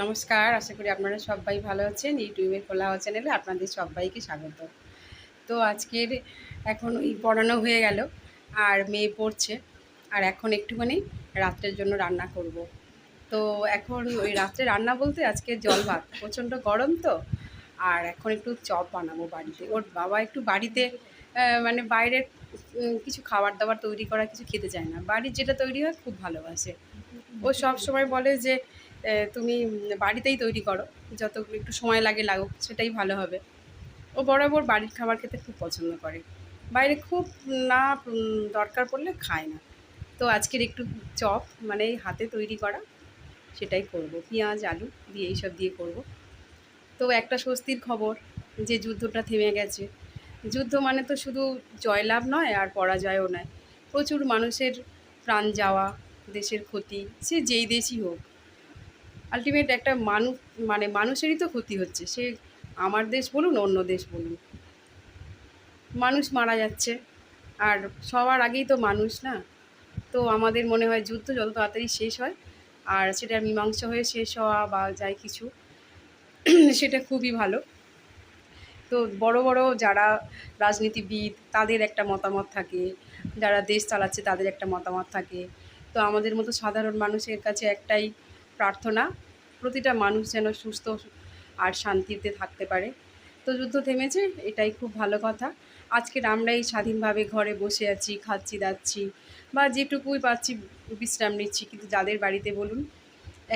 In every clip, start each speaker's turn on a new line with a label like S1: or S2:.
S1: নমস্কার, আশা করি আপনারা সবাই ভালো আছেন। ইউটিউবের খোলা হওয়া চ্যানেলে আপনাদের সবাইকে স্বাগত। তো আজকের এখন ওই পড়ানো হয়ে গেল, আর মেয়ে পড়ছে, আর এখন একটুখানি রাত্রের জন্য রান্না করব। তো এখন ওই রাত্রে রান্না বলতে আজকে জল ভাত, প্রচণ্ড গরম তো, আর এখন একটু চপ বানাবো বাড়িতে। ওর বাবা একটু বাড়িতে মানে বাইরের কিছু খাবার দাবার তৈরি করা কিছু খেতে চায় না। বাড়ির যেটা তৈরি হয় খুব ভালোবাসে। ও সব সময় বলে যে তুমি বাড়িতেই তৈরি করো। যতগুলো একটু সময় লাগে লাগুক, সেটাই ভালো হবে। ও বরাবর বাড়ির খাবার খেতে খুব পছন্দ করে। বাইরে খুব না দরকার পড়লে খায় না। তো আজকের একটু চপ মানে হাতে তৈরি করা, সেটাই করব। পেঁয়াজ, আলু দিয়ে এইসব দিয়ে করব। তো একটা স্বস্তির খবর, যে যুদ্ধটা থেমে গেছে। যুদ্ধ মানে তো শুধু জয়লাভ নয়, আর পরাজয়ও নয়। প্রচুর মানুষের প্রাণ যাওয়া, দেশের ক্ষতি, সে যেই দেশই হোক। আলটিমেট একটা মানুষ মানে মানুষেরই তো ক্ষতি হচ্ছে। সে আমার দেশ বলুন, অন্য দেশ বলুন। মানুষ মারা যাচ্ছে। আর সবার আগেই তো মানুষ না? তো আমাদের মনে হয় যুদ্ধ যত তাড়াতাড়ি শেষ হয়, আর সেটা মীমাংসা হয়ে শেষ হওয়া বা যাই কিছু, সেটা খুবই ভালো। তো বড় বড় যারা রাজনীতিবিদ, তাদের একটা মতামত থাকে। যারা দেশ চালাচ্ছে, তাদের একটা মতামত থাকে। তো আমাদের মতো সাধারণ মানুষের কাছে একটাই প্রার্থনা প্রতিটা মানুষ যেন সুস্থ আর শান্তিতে থাকতে পারে। তো যুদ্ধ থেমেছে, এটাই খুব ভালো কথা। আজকের আমরা এই স্বাধীনভাবে ঘরে বসে আছি, খাচ্ছি, দাচ্ছি বা যেটুকুই পাচ্ছি বিশ্রাম নিচ্ছি। কিন্তু যাদের বাড়িতে বলুন,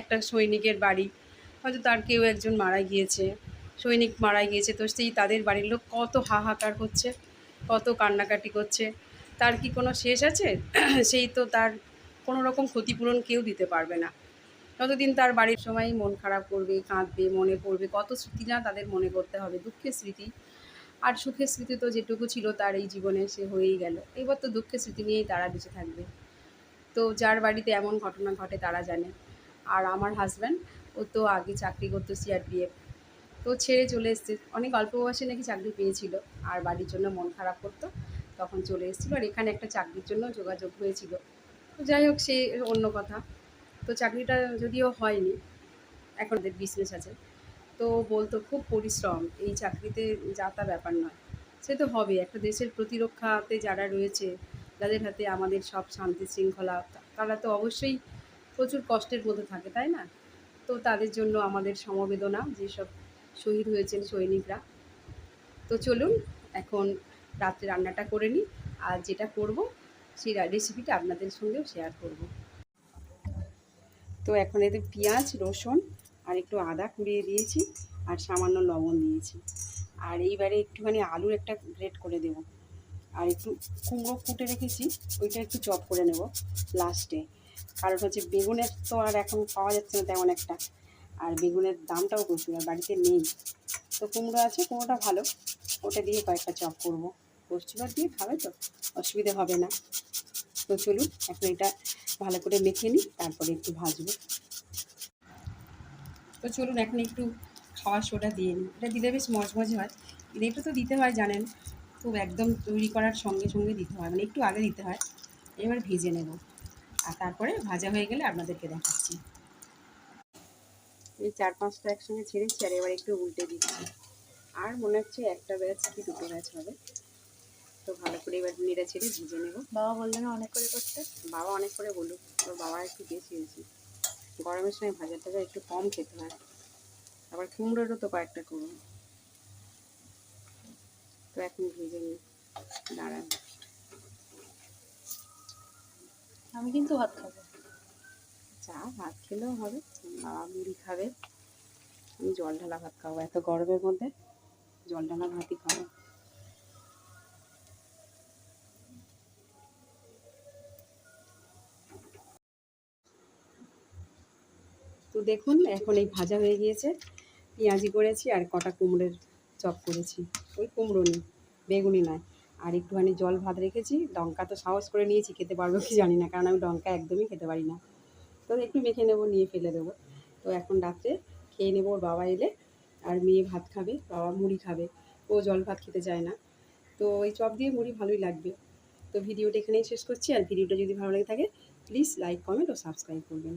S1: একটা সৈনিকের বাড়ি, হয়তো তার কেউ একজন মারা গিয়েছে, সৈনিক মারা গিয়েছে, তো সেই তাদের বাড়ির লোক কত হাহাকার করছে, কত কান্নাকাটি করছে, তার কি কোনো শেষ আছে? সেই তো তার কোনো রকম ক্ষতিপূরণ কেউ দিতে পারবে না। ততদিন তার বাড়ির সময় মন খারাপ করবে, কাঁদবে, মনে পড়বে, কত স্মৃতি না তাদের মনে করতে হবে, দুঃখের স্মৃতি। আর সুখের স্মৃতি তো যেটুকু ছিল তার এই জীবনে সে হয়েই গেল। এবার তো দুঃখের স্মৃতি নিয়েই তারা বেঁচে থাকবে। তো যার বাড়িতে এমন ঘটনা ঘটে তারা জানে। আর আমার হাজব্যান্ড ও তো আগে চাকরি করতো সিআরপিএফ তো ছেড়ে চলে এসছে। অনেক অল্প বয়সে নাকি চাকরি পেয়েছিল। আর বাড়ির জন্য মন খারাপ করতো, তখন চলে এসেছিল। আর এখানে একটা চাকরির জন্য যোগাযোগ হয়েছিল। তো যাই হোক, সে অন্য কথা। তো চাকরিটা যদিও হয়নি, এখন ওদের বিজনেস আছে। তো বলতো খুব পরিশ্রম, এই চাকরিতে যা তা ব্যাপার নয়। সে তো হবে একটা দেশের প্রতিরক্ষাতে যারা রয়েছে যাদের হাতে আমাদের সব শান্তি শৃঙ্খলা, তারা তো অবশ্যই প্রচুর কষ্টের মধ্যে থাকে, তাই না? তো তাদের জন্য আমাদের সমবেদনা, যেসব শহীদ হয়েছেন সৈনিকরা। তো চলুন, এখন রাত্রে রান্নাটা করে নিই, আর যেটা করব, সেই রেসিপিটা আপনাদের সঙ্গেও শেয়ার করব। তো এখন এতে পেঁয়াজ, রসুন আর একটু আদা কুড়িয়ে দিয়েছি আর সামান্য লবণ দিয়েছি। আর এইবারে একটুখানি আলুর একটা গ্রেট করে দেব। আর একটু কুমড়ো কুটে রেখেছি, ওইটা একটু চপ করে নেব লাস্টে। কারণ হচ্ছে বেগুনের তো আর এখন পাওয়া যাচ্ছে না তেমন একটা। আর বেগুনের দামটাও প্রচুর আর বাড়িতে নেই। তো কুমড়ো আছে, কুমড়োটা ভালো। ওটা দিয়ে কয়েকটা চপ করব। পোস্টবার দিয়ে খাবে তো? অসুবিধে হবে না। তো চলুন, এখন এটা ভালো করে মেখে নিই, তারপরে একটু ভাজবো। তো চলুন, এখন একটু খাওয়ার সোডা দিয়ে নিই। এটা দিলে বেশ মজমজে হয়। এটা তো দিতে হয়, জানেন, খুব একদম তৈরি করার সঙ্গে সঙ্গে দিতে হয়। মানে একটু আগে দিতে হয়। এবার ভেজে নেব। আর তারপরে ভাজা হয়ে গেলে আপনাদেরকে দেখাচ্ছি। এই চার পাঁচটা একসঙ্গে ছেড়েছি, আর এবার একটু উল্টে দিচ্ছি। আর মনে হচ্ছে একটা ব্যাচ কি দুটো ব্যাচ হবে। তো ভালো করে এবার নেড়ে ছেড়ে ভেজে নেব।
S2: বাবা বললেন না অনেক করে করতে?
S1: বাবা অনেক করে বলুক ওর বাবা একটু বেশি হয়েছে। গরমের সময় ভাজা টাজা একটু কম খেতে হয়। আবার কুমড়োরও তো কয়েকটা করুন তো এখন ভেজে নিই। দাঁড়ান।
S2: আমি কিন্তু ভাত খাব।
S1: চা ভাত খেলেও হবে বাবা মুড়ি খাবে। আমি জল ঢালা ভাত খাব এত গরমের মধ্যে জল ঢালা ভাতই খাব। তো দেখুন, এখন এই ভাজা হয়ে গিয়েছে। পেঁয়াজি করেছি আর কটা কুমড়োর চপ করেছি। ওই কুমড়ো নেই, বেগুনি নয়। আর একটুখানি জল ভাত রেখেছি। লঙ্কা তো সাহস করে নিয়েছি, খেতে পারব কি জানি না, কারণ আমি লঙ্কা একদমই খেতে পারি না। তো একটু মেখে নেব, নিয়ে ফেলে দেবো। তো এখন রাত্রে খেয়ে নেব, ওর বাবা এলে। আর মেয়ে ভাত খাবে, বাবা মুড়ি খাবে। ও জল ভাত খেতে চায় না। তো ওই চপ দিয়ে মুড়ি ভালোই লাগবে। তো ভিডিওটা এখানেই শেষ করছি। আর ভিডিওটা যদি ভালো লাগে থাকে প্লিজ লাইক কমেন্ট ও সাবস্ক্রাইব করবেন।